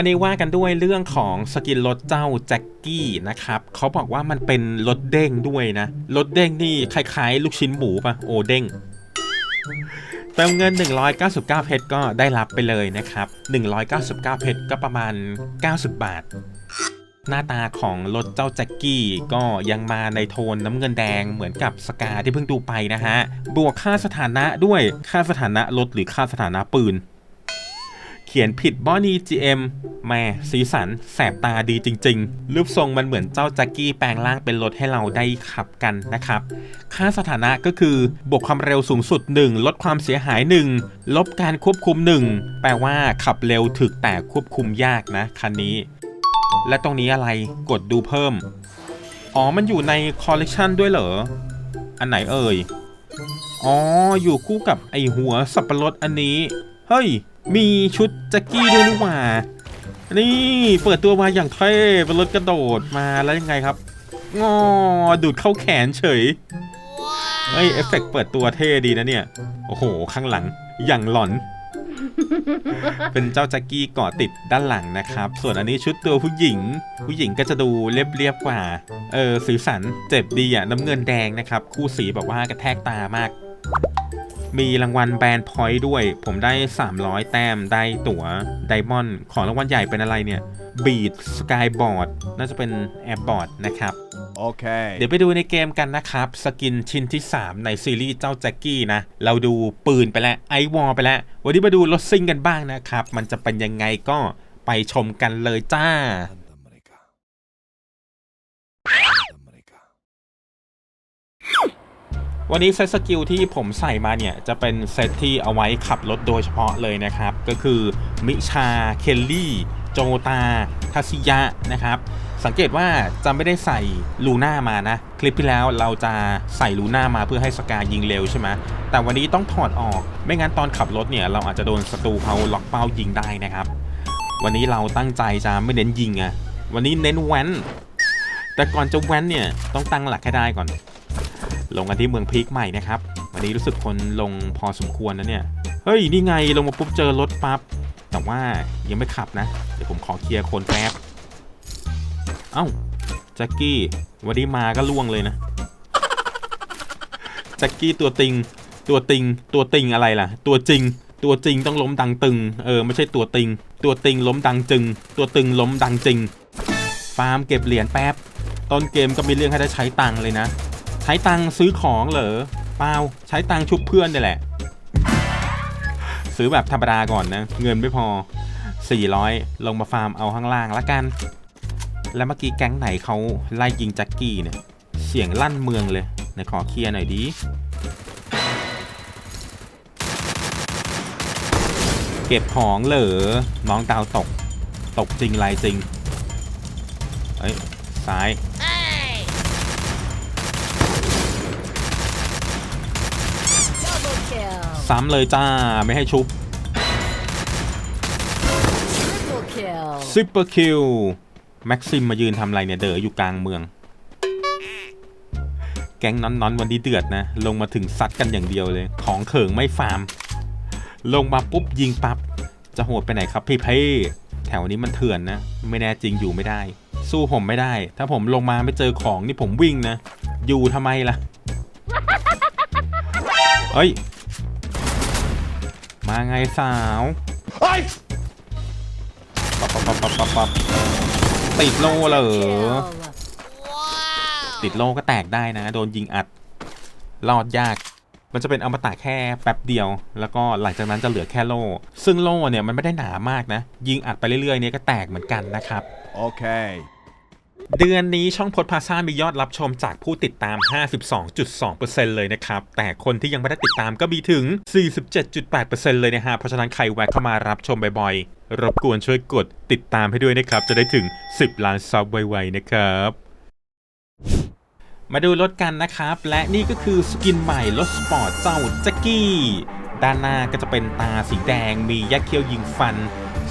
วันนี้ว่ากันด้วยเรื่องของสกินรถเจ้าแจ็คกี้นะครับเขาบอกว่ามันเป็นรถเด้งด้วยนะรถเด้งนี่คล้ายๆ ลูกชิ้นหมูปะโอเด้งเติมเงิน 199 เพชรก็ได้รับไปเลยนะครับ 199 เพชรก็ประมาณ 90 บาท หน้าตาของรถเจ้าแจ็คกี้ก็ยังมาในโทนน้ำเงินแดงเหมือนกับสกาที่เพิ่งดูไปนะฮะ บวกค่าสถานะด้วยค่าสถานะรถหรือค่าสถานะปืน เขียนผิดบอนี่ GM แหม่สีสันแสบตาดีจริง ๆ รูปทรงมันเหมือนเจ้าแจ็คกี้แปลงร่างเป็นรถให้เราได้ขับกันนะครับ ค่าสถานะก็คือบวกความเร็วสูงสุด 1 ลดความเสียหาย 1 ลบการควบคุม 1 แปลว่าขับเร็วถึกแต่ควบคุมยากนะคันนี้ และตรงนี้อะไรกดดูเพิ่ม อ๋อ มันอยู่ในคอลเลกชันด้วยเหรอ อันไหนเอ่ย อ๋อ อยู่คู่กับไอหัวสับปะรดอันนี้ เฮ้ย มีชุดแจ็คกี้ด้วยนี่หว่า นี่เปิดตัวมาอย่างเท่เป็นรถกระโดดมาแล้วยังไงครับงอดูดเข้าแขนเฉยเฮ้ยเอฟเฟกต์เปิดตัวเท่ดีนะเนี่ย โอ้โห ข้างหลังอย่างหลอน เป็นเจ้าแจ็คกี้เกาะติดด้านหลังนะครับ ส่วนอันนี้ชุดตัวผู้หญิง ผู้หญิงก็จะดูเรียบๆกว่า เออสีสันเจ็บดีอะน้ำเงินแดงนะครับ คู่สีแบบว่ากระแทกตามาก มีรางวัลแบรนด์พอยต์ด้วย ผมได้ 300 แต้มได้ตั๋วไดมอนด์ของรางวัลใหญ่เป็นอะไรเนี่ยบีดสกายบอร์ดน่าจะเป็นแอร์บอร์ดนะครับ Okay. เดี๋ยวไปดูในเกมกันนะครับ สกินชิ้นที่ 3 ในซีรีส์เจ้าแจ็คกี้นะ เราดูปืนไปแล้ว ไอวอลไปแล้ว วันนี้มาดูรถซิ่งกันบ้างนะครับ มันจะเป็นยังไงก็ไปชมกันเลยจ้า วันนี้เซตสกิลที่ผมใส่มาเนี่ย จะเป็นเซตที่เอาไว้ขับรถโดยเฉพาะเลยนะครับ ก็คือมิชา เคลลี่ โจตาทัศยะนะครับ สังเกตว่าจะไม่ได้ใส่ลูน่ามานะ คลิปที่แล้วเราจะใส่ลูน่ามาเพื่อให้สกายิงเร็วใช่ไหมแต่วันนี้ต้องถอดออก ไม่งั้นตอนขับรถเนี่ย เราอาจจะโดนศัตรูเขาล็อกเป้ายิงได้นะครับ วันนี้เราตั้งใจจะไม่เน้นยิงอะวันนี้เน้นแว้นแต่ก่อนจะแว้นเนี่ยต้องตั้งหลักให้ได้ก่อน ลงกันที่เมืองพีคใหม่นะครับ วันนี้รู้สึกคนลงพอสมควรนะเนี่ย เฮ้ย นี่ไงลงมาปุ๊บเจอรถปั๊บ แต่ว่ายังไม่ขับนะ เดี๋ยวผมขอเคลียร์คนแป๊บ เอ้าแจ็คกี้ วันนี้มาก็ล่วงเลยนะแจ็คกี้ตัวติง ตัวติง ตัวติงอะไรล่ะ ตัวจริง ตัวจริงต้องล้มดังตึง เออ ไม่ใช่ตัวติง ตัวติงล้มดังจึง ตัวตึงล้มดังจริง ฟาร์มเก็บเหรียญแป๊บ ต้นเกมก็มีเรื่องให้ได้ใช้ตังค์เลยนะ ช้ตังซื้อของเหรอเปล่าใช้ตังชุบเพื่อนนี่แหละ ซื้อแบบธรรมดาก่อนนะ เงินไม่พอ 400 ลงมาฟาร์มเอาข้างล่างละกัน แล้วเมื่อกี้แก๊งไหนเขาไล่ยิงแจ็คกี้เนี่ย เสียงลั่นเมืองเลยนขอเคลียร์หน่อยดีเก็บของเหรอน้องดาวตก ตกจริงไรจริงเฮ้ย ซ้าย ซ้ำเลยจ้าไม่ให้ชุบ Triple kill. ซิปเปอร์คิวแม็กซิมมายืนทำอะไรเนี่ยเด๋ออยู่กลางเมือง แก๊งน้อนๆวันนี้เดือดนะ ลงมาถึงซัดกันอย่างเดียวเลย ของเขิงไม่ฟาร์ม ลงมาปุ๊บยิงปับ๊บจะโหดไปไหนครับพี่เพ่แถวนี้มันเถื่อนนะ ไม่แน่จริงอยู่ไม่ได้ สู้ผมไม่ได้ ถ้าผมลงมาไม่เจอของนี่ผมวิ่งนะ อยู่ทำไมล่ะเฮ้ย มาไงสาว Hey! ปับปับปับปับปับติดโล่เหรอ Kill. ติดโล่ก็แตกได้นะ โดนยิงอัด รอดยาก มันจะเป็นอมตะแค่แป๊บเดียว แล้วก็หลังจากนั้นจะเหลือแค่โล่ ซึ่งโล่เนี่ยมันไม่ได้หนามากนะ ยิงอัดไปเรื่อยๆเนี่ยก็แตกเหมือนกันนะครับ Okay. เเดือนนี้ช่องพดพาซ่ามียอดรับชมจากผู้ติดตาม 52.2%เลยนะครับ แต่คนที่ยังไม่ได้ติดตามก็มีถึง 47.8%เลยนะฮะ เพราะฉะนั้นใครแวะเข้ามารับชมบ่อยๆ รบกวนช่วยกดติดตามให้ด้วยนะครับ จะได้ถึง 10 ล้านซับไวๆนะครับ มาดูรถกันนะครับ และนี่ก็คือสกินใหม่รถสปอร์ตเจ้าแจ็กกี้ ด้านหน้าก็จะเป็นตาสีแดงมียักษ์เคี้ยวยิงฟัน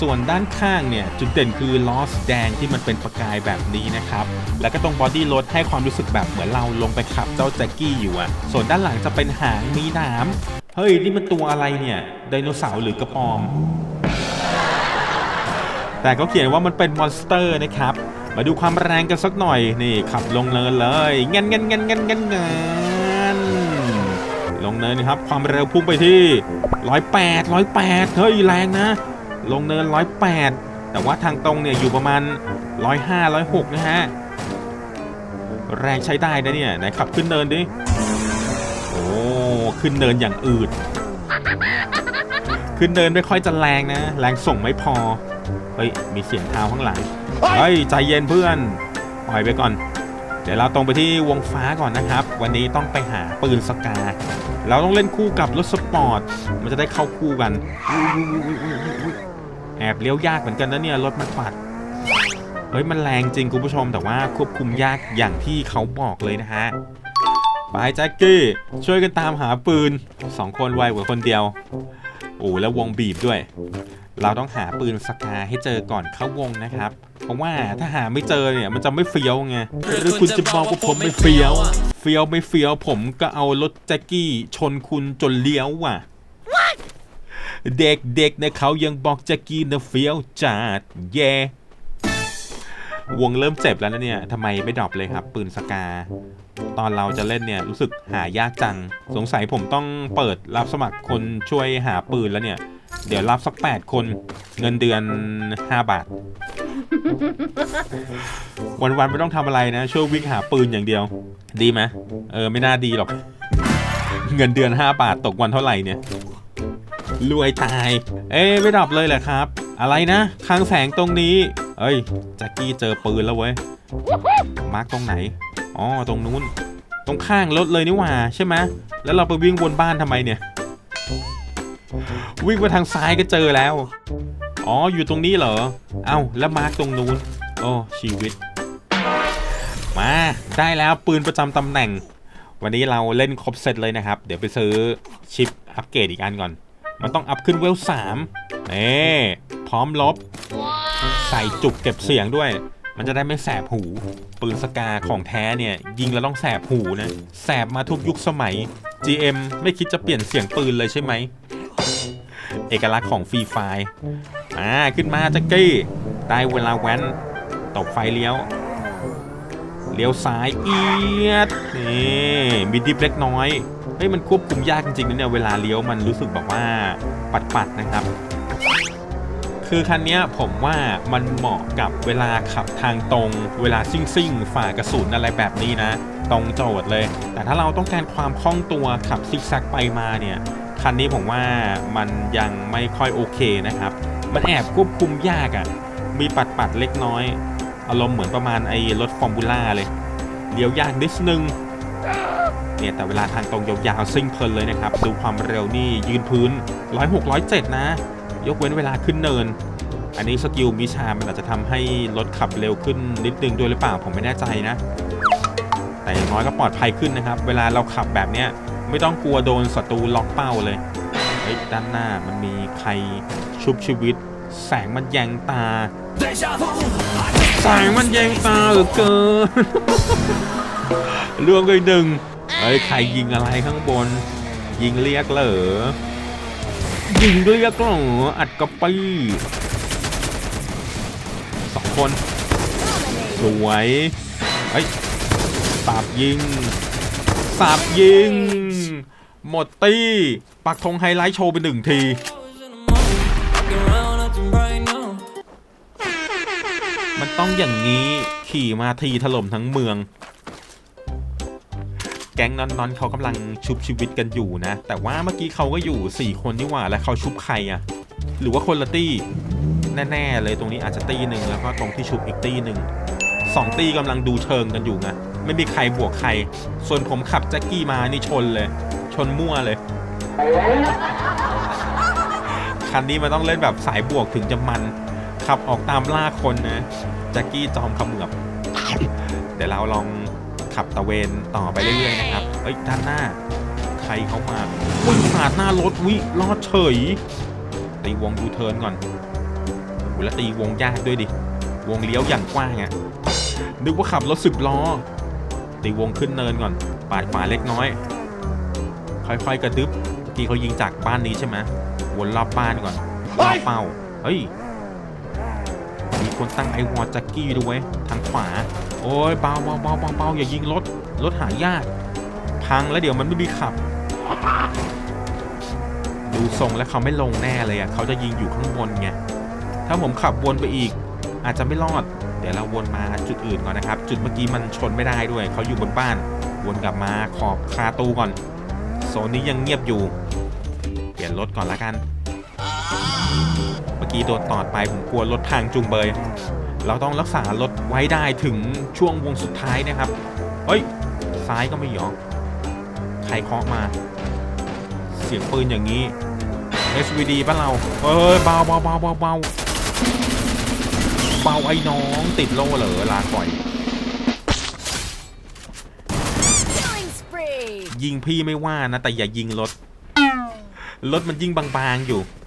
ส่วนด้านข้างเนี่ยจุดเด่นคือล้อสแดงที่มันเป็นประกายแบบนี้นะครับ แล้วก็ตรงบอดี้รถให้ความรู้สึกแบบเหมือนเราลงไปขับเจ้าแจ็กกี้อยู่อะส่วนด้านหลังจะเป็นหางมีหนามเฮ้ย นี่มันตัวอะไรเนี่ยไดโนเสาร์หรือกระปอม แต่เขาเขียนว่ามันเป็นมอนสเตอร์นะครับ มาดูความแรงกันสักหน่อยนี่ขับลงเนินเลยเงั้นเงั้นเงั้นเงั้นเงั้นเงั้นลงเนินนะครับ ความเร็วพุ่งไปที่ร้อยแปดร้อยแปดเฮ้ยแรงนะ ลงเนินร้อยแปดแต่ว่าทางตรงเนี่ยอยู่ประมาณร้อยห้าร้อยหกนะฮะ แรงใช้ได้นะเนี่ยไหนขับขึ้นเนินดิ โอ้ขึ้นเนินอย่างอืดขึ้นเนินไม่ค่อยจะแรงนะ แรงส่งไม่พอ เฮ้ย มีเสียงเท้าข้างหลัง เฮ้ย ใจเย็นเพื่อน ปล่อยไปก่อน เดี๋ยวเราตรงไปที่วงฟ้าก่อนนะครับ วันนี้ต้องไปหาปืนสกา เราต้องเล่นคู่กับรถสปอร์ต มันจะได้เข้าคู่กัน แอบเลี้ยวยากเหมือนกันนะเนี่ยรถมันปัดเฮ้ยมันแรงจริงคุณผู้ชมแต่ว่าควบคุมยากอย่างที่เขาบอกเลยนะฮะไปแจ็คกี้ช่วยกันตามหาปืนสองคนไวกว่าคนเดียวโอ้แล้ววงบีบด้วย เราต้องหาปืนสกาให้เจอก่อนเข้าวงนะครับ เพราะว่าถ้าหาไม่เจอเนี่ยมันจะไม่เฟี้ยวไงหรือคุณจะบอกว่าผมไม่เฟี้ยว เฟี้ยวไม่เฟี้ยวผมก็เอารถแจ็คกี้ชนคุณจนเลี้ยวว่ะ เด็กๆเนะเขายังบอกจ็คกี้นะเฟี้ยวจัดเย่วงเริ่มเจ็บแล้วนะเนี่ยทำไมไม่ดรอปเลยครับ ปืนสกา ตอนเราจะเล่นเนี่ย รู้สึกหายากจัง สงสัยผมต้องเปิดรับสมัครคนช่วยหาปืนแล้วเนี่ย เดี๋ยวรับสัก 8 คน เงินเดือน 5 บาท วันๆไม่ต้องทำอะไรนะ ช่วยวิ่งหาปืนอย่างเดียว ดีไหมเออ ไม่น่าดีหรอก เงินเดือน 5 บาทตกวันเท่าไหร่เนี่ย รวยตาย เอ้ไม่ดับเลยแหละครับ อะไรนะคลังแสงตรงนี้ เอ้ยแจ็คกี้เจอปืนแล้วเว้ย มาร์กตรงไหน อ๋อ ตรงนู้น ตรงข้างรถเลยนี่หว่า ใช่ไหม แล้วเราไปวิ่งวนบ้านทำไมเนี่ย วิ่งไปทางซ้ายก็เจอแล้ว อ๋อ อยู่ตรงนี้เหรอ เอ้า แล้วมาร์กตรงนู้น โอ้ชีวิต มา ได้แล้วปืนประจำตำแหน่งวันนี้เราเล่นครบเซตเลยนะครับ เดี๋ยวไปซื้อชิปอัปเกรดอีกอันก่อน มันต้องอัพขึ้นเวลสามเอ๊พร้อมลบ ใส่จุกเก็บเสียงด้วย มันจะได้ไม่แสบหู ปืนสกาของแท้เนี่ย ยิงแล้วต้องแสบหูนะ แสบมาทุกยุคสมัย GM ไม่คิดจะเปลี่ยนเสียงปืนเลยใช่ไหม เอกลักษณ์ของฟรีไฟอ่าขึ้นมาแจ็กกี้ ได้เวลาแว้นตบไฟเลี้ยว เลี้ยวซ้ายเอียดนี่มีดิฟเล็กน้อยเฮ้ยมันควบคุมยากจริงๆนะเนี่ยเวลาเลี้ยวมันรู้สึกแบบว่าปัดๆนะครับ คือคันนี้ผมว่ามันเหมาะกับเวลาขับทางตรง เวลาซิ่งซิ่งๆฝ่ากระสุนอะไรแบบนี้นะ ตรงโจทย์เลย แต่ถ้าเราต้องการความคล่องตัวขับซิกแซกไปมาเนี่ยคันนี้ผมว่ามันยังไม่ค่อยโอเคนะครับ มันแอบควบคุมยากอะ่ะ มีปัดปัดๆเล็กน้อย อารมณ์เหมือนประมาณไอ้รถฟอร์มูล่าเลยเลี้ยวยากนิดนึงเนี่ยแต่เวลาทางตรงยาวๆซิ่งเพลินเลยนะครับ ดูความเร็วนี่ยืนพื้น106 107 นะ ยกเว้นเวลาขึ้นเนิน อันนี้สกิลมิชามันอาจจะทำให้รถขับเร็วขึ้นนิดนึงด้วยหรือเปล่าผมไม่แน่ใจนะ แต่อย่างน้อยก็ปลอดภัยขึ้นนะครับ เวลาเราขับแบบเนี้ยไม่ต้องกลัวโดนศัตรูล็อกเป้าเลยเฮ้ยด้านหน้ามันมีใครชุบชีวิต แสงมันแยงตา แสงมันแยงตาเหลือเกินรวมกันหนึ่งเฮ้ยใครยิงอะไรข้างบน ยิงเรียกเหรอยิงเรียกเหรออัดกระปี้สองคน สวยเฮ้ยสับยิงสับยิง หมดตี้ ปักธงไฮไลท์โชว์ไปหนึ่งที ต้องอย่างนี้ขี่มาทีถล่มทั้งเมือง แก๊งนอนๆเขากำลังชุบชีวิตกันอยู่นะ แต่ว่าเมื่อกี้เขาก็อยู่ 4 คนนี่หว่า แล้วเขาชุบใครอะหรือว่าคนละตี้แน่ๆเลยตรงนี้อาจจะตี้หนึ่งแล้วก็ตรงที่ชุบอีกตี้หนึ่งสองตี้กำลังดูเชิงกันอยู่ไงไม่มีใครบวกใคร ส่วนผมขับแจ็คกี้มานี่ชนเลย ชนมั่วเลยคันนี้มันต้องเล่นแบบสายบวกถึงจะมัน ขับออกตามล่าคนนะแจ็คกี้จอมเขมือบเดี๋ยวเราลองขับตะเวนต่อไปเรื่อยๆนะครับเอ้ยด้านหน้าใครเขามาวิ่งผ่านหน้ารถวิรอดเฉยตีวงยูเทิร์นก่อนโหแล้วตีวงยากด้วยดิ วงเลี้ยวอย่างกว้างอะ่ะนึกว่าขับรถสิบล้อตีวงขึ้นเนินก่อน ปาดขวาเล็กน้อย ค่อยๆกระดึบเมื่อกี้เขายิงจากบ้านนี้ใช่ไหมวนรอบบ้านก่อนรอบเป้า เฮ้ย คนตั้งไอวอลแจ็กกี้ด้วยทางขวา โอ้ยเบาเบาเบาเบาเบาอย่ายิงรถรถหายาก พังแล้วเดี๋ยวมันไม่มีขับ ดูทรงแล้วเขาไม่ลงแน่เลยอะเขาจะยิงอยู่ข้างบนไงถ้าผมขับวนไปอีก อาจจะไม่รอด เดี๋ยวเราวนมาจุดอื่นก่อนนะครับ จุดเมื่อกี้มันชนไม่ได้ด้วยเขาอยู่บนบ้าน วนกลับมาขอบคาตูก่อนโซนนี้ยังเงียบอยู่ เปลี่ยนรถก่อนละกัน กี้โดนตอดไปผมกลัวรถทางจุงเบย เราต้องรักษารถไว้ได้ถึงช่วงวงสุดท้ายนะครับ เฮ้ย ซ้ายก็ไม่หยอกใครเคาะมา เสียงปืนอย่างนี้ SVD ป่ะเรา เอ้ยเบาเบาเบาเบาเบาเบาไอ้น้องติดโล่เหรอลาก่อย Killing spree. ยิงพี่ไม่ว่านะ แต่อย่ายิงรถ รถมันยิงบางๆอยู่ต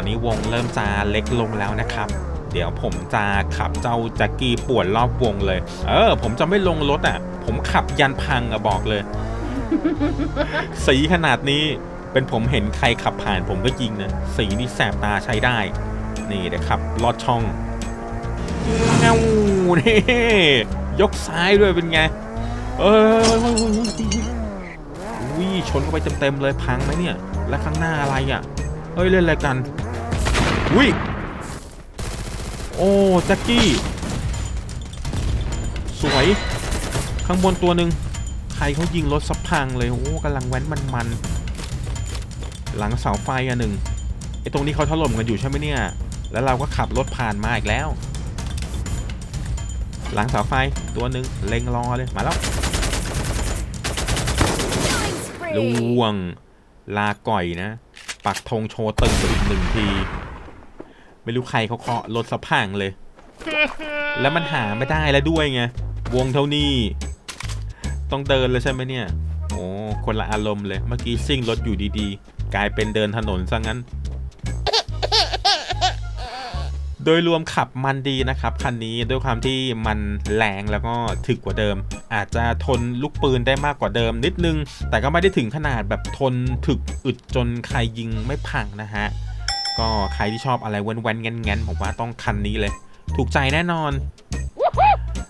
อนนี้วงเริ่มจะเล็กลงแล้วนะครับ เดี๋ยวผมจะขับเจ้าแจ็กกี้ป่วนรอบวงเลย เออ ผมจะไม่ลงรถอะ ผมขับยันพังอะบอกเลย สีขนาดนี้เป็นผมเห็นใครขับผ่านผมก็ยิงนะ สีนี่แสบตาใช้ได้ นี่เดี๋ยวขับลอดช่องเงานี่ยกซ้ายด้วยเป็นไง เอ้ยวิชนเข้าไปเต็มๆเลยพังไหมเนี่ย และข้างหน้าอะไรอะ เฮ้ยเล่นอะไรกัน วิโอ้แจ็คกี้ สวย ข้างบนตัวหนึ่งใครเขายิงรถสับพังเลย โอ้กำลังแว้นมันๆ หลังเสาไฟอันหนึ่งไอ้ตรงนี้เขาถล่มกันอยู่ใช่ไหมเนี่ย แล้วเราก็ขับรถผ่านมาอีกแล้ว หลังเสาไฟตัวหนึ่งเล็งรอเลย มาแล้ว Killing ล spree. วงลาก่อยนะ ปักธงโชว์ตึงไปอีกหนึ่งที ไม่รู้ใครเขาเคาะรถสะพังเลย แล้วมันหาไม่ได้แล้วด้วยไง วงเท่านี้ ต้องเดินเลยใช่ไหมเนี่ย โอ้คนละอารมณ์เลย เมื่อกี้ซิ่งรถอยู่ดีๆ กลายเป็นเดินถนนซะงั้น โดยรวมขับมันดีนะครับ คันนี้ด้วยความที่มันแรงแล้วก็ถึกกว่าเดิม อาจจะทนลูกปืนได้มากกว่าเดิมนิดนึง แต่ก็ไม่ได้ถึงขนาดแบบทนถึกอึดจนใครยิงไม่พังนะฮะ ก็ใครที่ชอบอะไรแว้นๆแง้นๆผมว่าต้องคันนี้เลย ถูกใจแน่นอน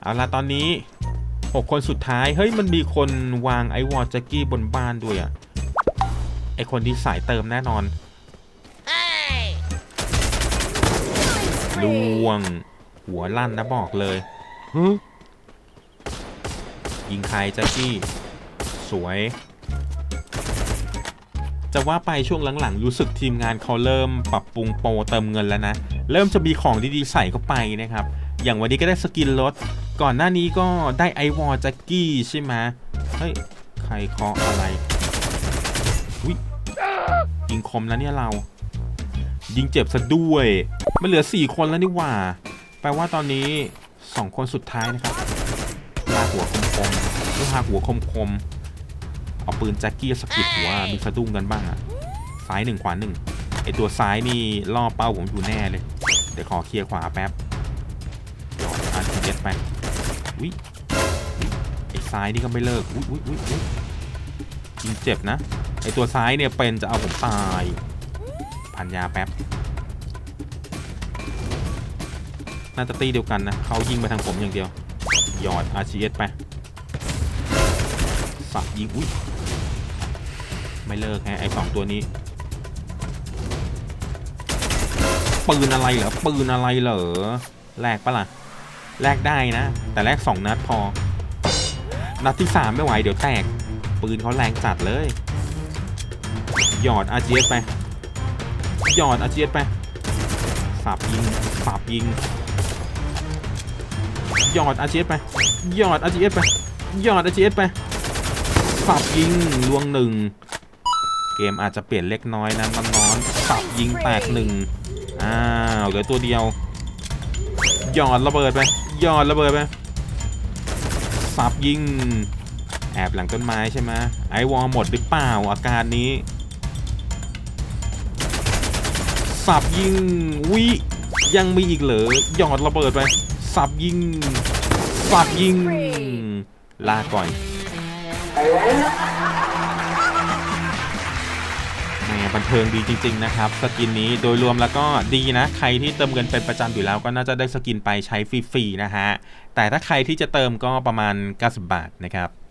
เอาละตอนนี้ 6 คนสุดท้าย เฮ้ย มันมีคนวางไอวอลแจ็กกี้บนบ้านด้วยอะไอคนที่สายเติมแน่นอน Killing ล spree. วง หัวลั่นนะบอกเลยฮึยิงใครแจ็กกี้ สวย จะว่าไปช่วงหลังๆ รู้สึกทีมงานเขาเริ่มปรับปรุงโปรเติมเงินแล้วนะ เริ่มจะมีของดีๆใส่เข้าไปนะครับ อย่างวันนี้ก็ได้สกินรถ ก่อนหน้านี้ก็ได้ไอวอลแจ็กกี้ใช่ไหมเฮ้ย ใครเคาะอะไรวิยิงคมแล้วเนี่ยเรา ยิงเจ็บซะด้วย มันเหลือ 4 คนแล้วนี่หว่า แปลว่าตอนนี้ 2 คนสุดท้ายนะครับลาหัวคมคมๆลากหัวคมคมๆ เอาปืนแจ็คกี้สะกิดหัวมีสะดุ้งกันบ้างอะซ้ายหนึ่งขวาหนึ่งไอตัวซ้ายนี่ล่อเป้าผมอยู่แน่เลย เดี๋ยวขอเคลียร์ขวาแป๊บหยอดอันทีเด็ดไปวิไอซ้ายนี่ก็ไม่เลิกอุ้ยอุ้ยอุ้ยอุ๊ยยิงเจ็บนะไอตัวซ้ายเนี่ยเป็นจะเอาผมตายพันยาแป๊บน่าจะตีเดียวกันนะเขายิงไปทางผมอย่างเดียวหยอด RCS ไป สับยิงอุ้ยไม่เลิกฮะไอสองตัวนี้ ปืนอะไรเหรอปืนอะไรเหรอแลกปะล่ะแลกได้นะ แต่แลกสองนัดพอ นัดที่สามไม่ไหวเดี๋ยวแตก ปืนเขาแรงจัดเลย หยอด RCS ไป หยอดอาเจียนไปสับยิงสับยิง หยอดอาเจียนไป หยอดอาเจียนไป หยอดอาเจียนไป สับยิงลวงหนึ่งเกมอาจจะเปลี่ยนเล็กน้อยนะน้อนสับยิงแตกหนึ่งอ้าวเหลือตัวเดียวหยอดระเบิดไปหยอดระเบิดไปสับยิงแอบหลังต้นไม้ใช่ไหมไอวอลหมดหรือเปล่าอาการนี้สับยิงวิยังมีอีกเหรอหยอดระเบิดไปสับยิงสับยิงลาก่อย แหมบันเทิงดีจริง ๆ นะครับ สกินนี้โดยรวมแล้วก็ดีนะ ใครที่เติมเงินเป็นประจำอยู่แล้วก็น่าจะได้สกินไปใช้ฟรีๆนะฮะ แต่ถ้าใครที่จะเติมก็ประมาณ 90 บาทนะครับ